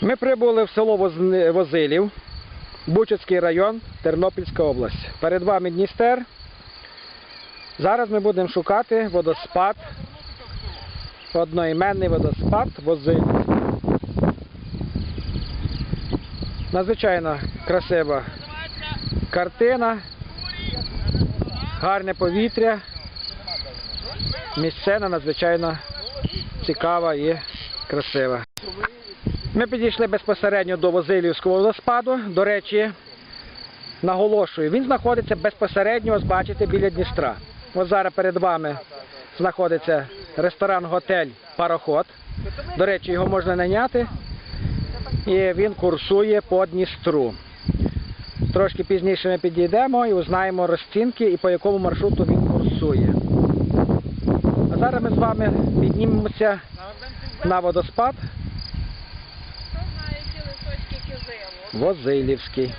Ми прибули в село Возилів, Бучацький район, Тернопільська область. Перед вами Дністер. Зараз ми будемо шукати водоспад, одноіменний водоспад Возилів. Надзвичайно красива картина, гарне повітря, місцена надзвичайно цікава і красива. Ми підійшли безпосередньо до Возилівського водоспаду. До речі, наголошую, він знаходиться безпосередньо, ось бачите, біля Дністра. Ось зараз перед вами знаходиться ресторан-готель Пароход. До речі, його можна найняти. І він курсує по Дністру. Трошки пізніше ми підійдемо і узнаємо розцінки і по якому маршруту він курсує. А зараз ми з вами піднімемося на водоспад Возилівський.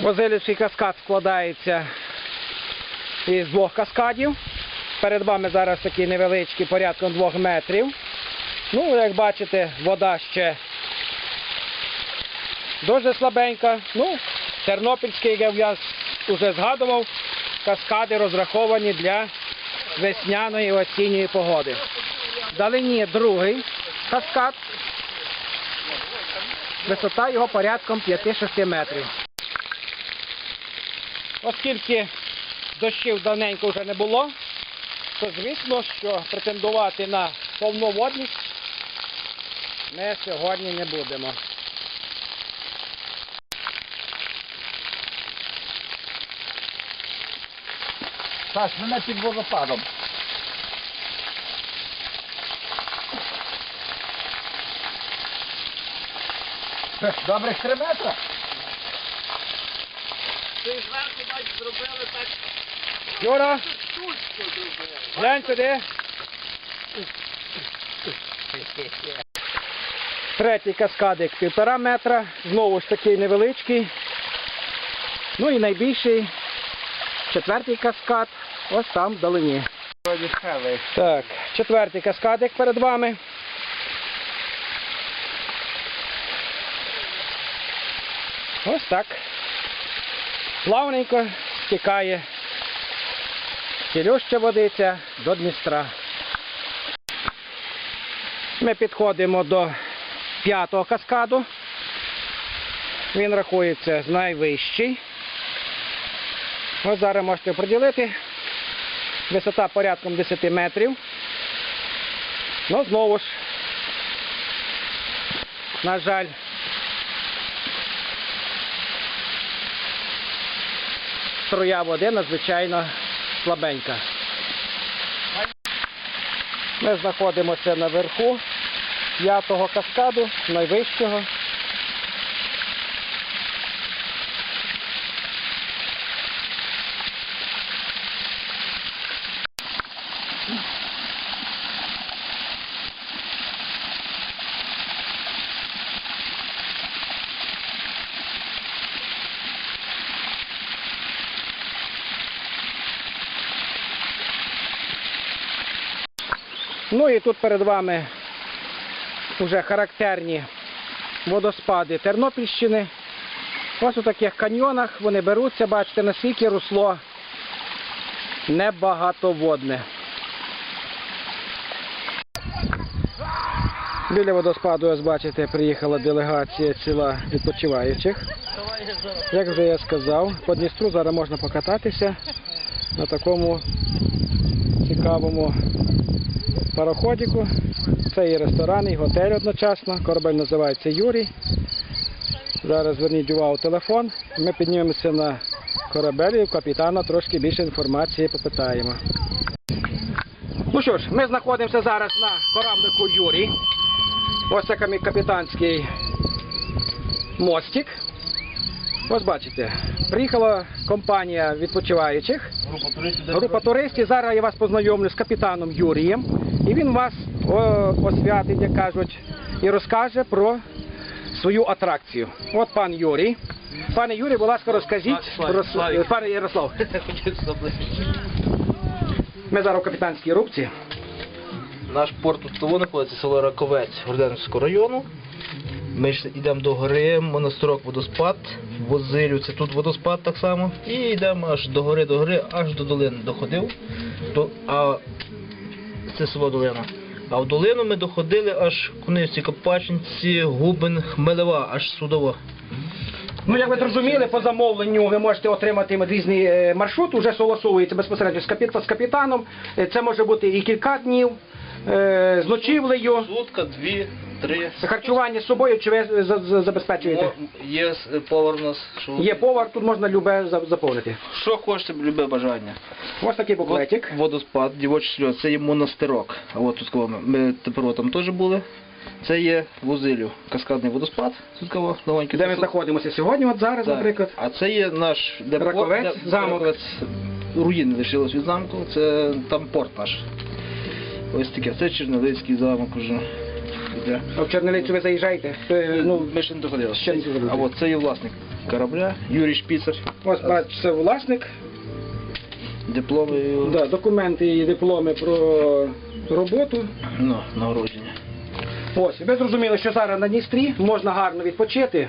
Возилівський каскад складається із двох каскадів. Перед вами зараз такий невеличкий порядком двох метрів. Ну, як бачите, вода ще дуже слабенька. Ну, Тернопільський, як я вже згадував, каскади розраховані для весняної осінньої погоди. Вдалині другий каскад. Висота його порядком 5-6 метрів. Оскільки дощів давненько вже не було, то звісно, що претендувати на повноводність ми сьогодні не будемо. Саш, мене під водопадом. Добрих три метри? Юра, глянь сюди. Третій каскадик півтора метра, знову ж такий невеличкий. Ну і найбільший, четвертий каскад, ось там вдалині. Так, четвертий каскадик перед вами. Ось так. Плавненько стікає цілюща водиця до Дністра. Ми підходимо до п'ятого каскаду. Він рахується з найвищий. Ось зараз можете приділити. Висота порядком 10 метрів. Ну, знову ж, на жаль, струя води надзвичайно слабенька. Ми знаходимося наверху п'ятого каскаду, найвищого. Ну і тут перед вами вже характерні водоспади Тернопільщини. Ось у таких каньйонах вони беруться, бачите, наскільки русло небагатоводне. Біля водоспаду, ось бачите, приїхала делегація ціла відпочиваючих. Як вже я сказав, по Дністру зараз можна покататися на такому цікавому пароходіку. Це і ресторан, і готель одночасно. Корабель називається Юрій. Зараз зверніть увагу телефон. Ми піднімемося на корабель і у капітана трошки більше інформації попитаємо. Ну що ж, ми знаходимося зараз на кораблику Юрій. Ось це капітанський мостик. Ось бачите, приїхала компанія відпочиваючих. Група туристів. Зараз я вас познайомлю з капітаном Юрієм. І він вас освятить, як кажуть, і розкаже про свою атракцію. От пан Юрій. Пане Юрій, будь ласка, розкажіть про с- пане Ярослав. Ми зараз у капітанській рубці. Наш порт тут того знаходиться село Раковець Горденського району. Ми ж йдемо до гори, монастирок водоспад, возилю, це тут водоспад так само. І йдемо аж до гори, до гори, аж до долини доходив. До, а це село Долина. А в долину ми доходили аж Кунивці, Копачинці, Губин, Хмелева, аж Судово. Ну, як ви зрозуміли, по замовленню ви можете отримати різний е, маршрут, уже согласовується безпосередньо з, капітаном. Е, Це може бути і кілька днів, е, з ночівлею, Сутка, дві, три. харчування з собою, чи ви за- за- забезпечуєте? Є е, повар у нас. Що, Є повар, тут можна любе за- заповнити. що хочете, любе бажання. Ось такий буклетик. От Водоспад, дівочі сльози, це є монастирок. А от тут кого ми, ми тепер там теж були. Це є Вузилів, каскадний водоспад. Тут кого новенький. Де ми Тут- знаходимося сьогодні, от зараз, Так. наприклад. А це є наш де Раковець, де- замок. Руїни лишилось від замку. Це там порт наш. Ось таке. Це Чернелицький замок уже. Іде. А в Чернелицю ви заїжджаєте. Е, Ну, ми ще не доходили. ще не доходили. А от це є власник корабля, Юрій Шпіцар. ось бачите, це власник, Дипломи його да, документи і дипломи про роботу. ну, нагородження. Ось, ви зрозуміли, що зараз на Дністрі можна гарно відпочити.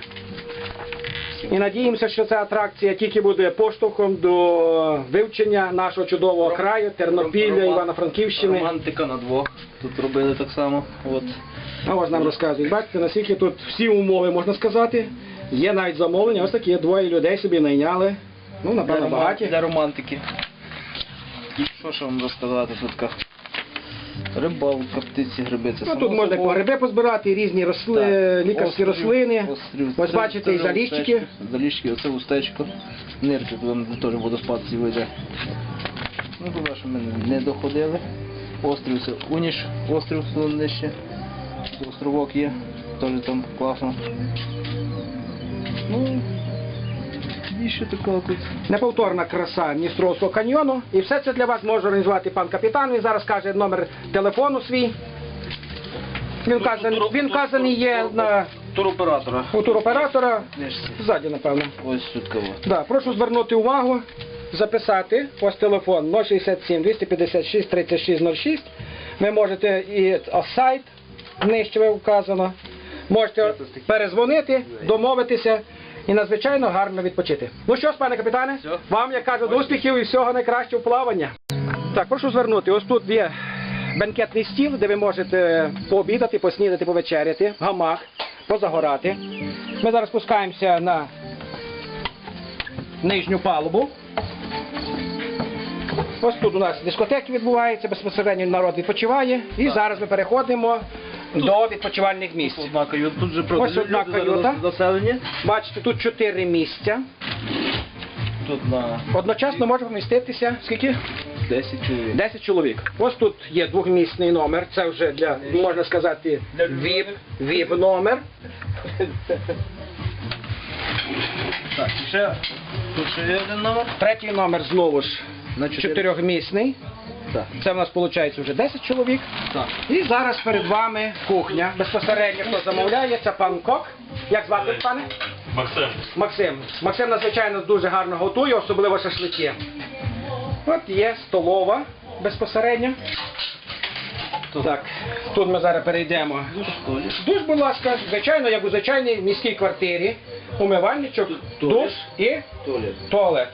І надіємося, що ця атракція тільки буде поштовхом до вивчення нашого чудового краю, Тернопілля, Роман- Івано-Франківщини. Романтика на двох. Тут робили так само. От. А ось нам розказують. Бачите, наскільки тут всі умови, можна сказати. Є навіть замовлення, ось такі двоє людей собі найняли. Ну, напевно, Для багаті. Для романтики. І що ж вам розказати тут? Рибалка, птиці, гриби. Це Ну, тут можна по гриби позбирати, різні росли... Так. лікарські Острів, рослини. острів. Ось Це- бачите, і заліщики. Заліщики, оце устечко. Нирки, там теж водоспад ці вийде. Ну, туди, що ми не доходили. Острів це Уніш, острів нижче. Островок є, теж там класно. Ну, і що такого тут? Неповторна краса Дністровського каньйону. І все це для вас може організувати пан капітан. Він зараз каже номер телефону свій. Він вказаний, він вказаний є на Туроператора. у туроператора. Ззаді, напевно. Ось тут кого. Да, прошу звернути увагу, записати ось телефон 067 256 3606. Ви можете і сайт нижче ви вказано. Можете перезвонити, домовитися і надзвичайно гарно відпочити. Ну що ж, пане капітане, Все. вам, як кажуть, успіхів і всього найкращого плавання. Так, прошу звернути. Ось тут є бенкетний стіл, де ви можете пообідати, поснідати, повечеряти, гамак, позагорати. Ми зараз спускаємося на нижню палубу. Ось тут у нас дискотеки відбуваються, безпосередньо народ відпочиває. І зараз ми переходимо до відпочивальних місць. Одна каюта. Тут же Ось одна каюта. заселені. Бачите, тут чотири місця. Тут на Одночасно може поміститися скільки? 10 чоловік. 10 чоловік. Ось тут є двохмісний номер. Це вже для, можна сказати, VIP, VIP номер. Так, ще тут ще є один номер. Третій номер знову ж На чотири. чотирьохмісний. Так. Це в нас виходить вже 10 чоловік. Так. І зараз перед вами кухня. Безпосередньо хто замовляє, це пан Кок. Як звати пане? Максим, Максим. Максим надзвичайно дуже гарно готує, особливо шашлики. От є столова безпосередньо. Так, тут ми зараз перейдемо. Душ, будь ласка, звичайно, як у звичайній міській квартирі. Умивальничок, душ і Туалет.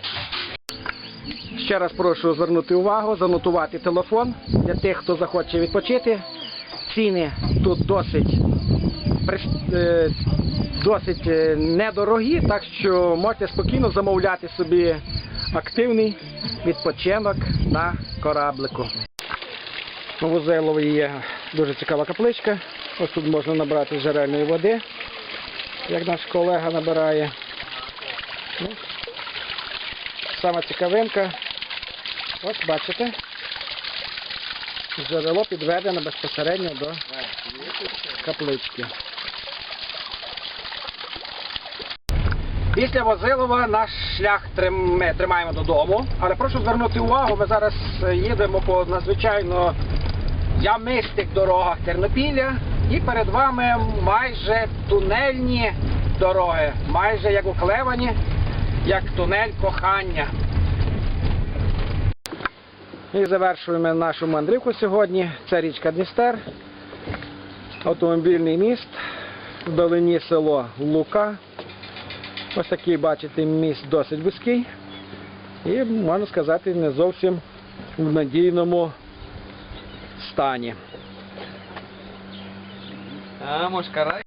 Ще раз прошу звернути увагу, занотувати телефон для тих, хто захоче відпочити. Ціни тут досить, е, досить е, недорогі, так що можете спокійно замовляти собі активний відпочинок на кораблику. У Вузелові є дуже цікава капличка. Ось тут можна набрати джерельної води, як наш колега набирає. Сама цікавинка. Ось бачите. Джерело підведено безпосередньо до каплички. Після Возилова наш шлях ми тримаємо додому, але прошу звернути увагу, ми зараз е, їдемо по надзвичайно ямистих дорогах Тернопілля і перед вами майже тунельні дороги, майже як у Клевані, як тунель кохання. І завершуємо нашу мандрівку сьогодні. Це річка Дністер, автомобільний міст. вдалині село Лука. Ось такий, бачите, міст досить вузький. І, можна сказати, не зовсім в надійному стані. А, мошкара.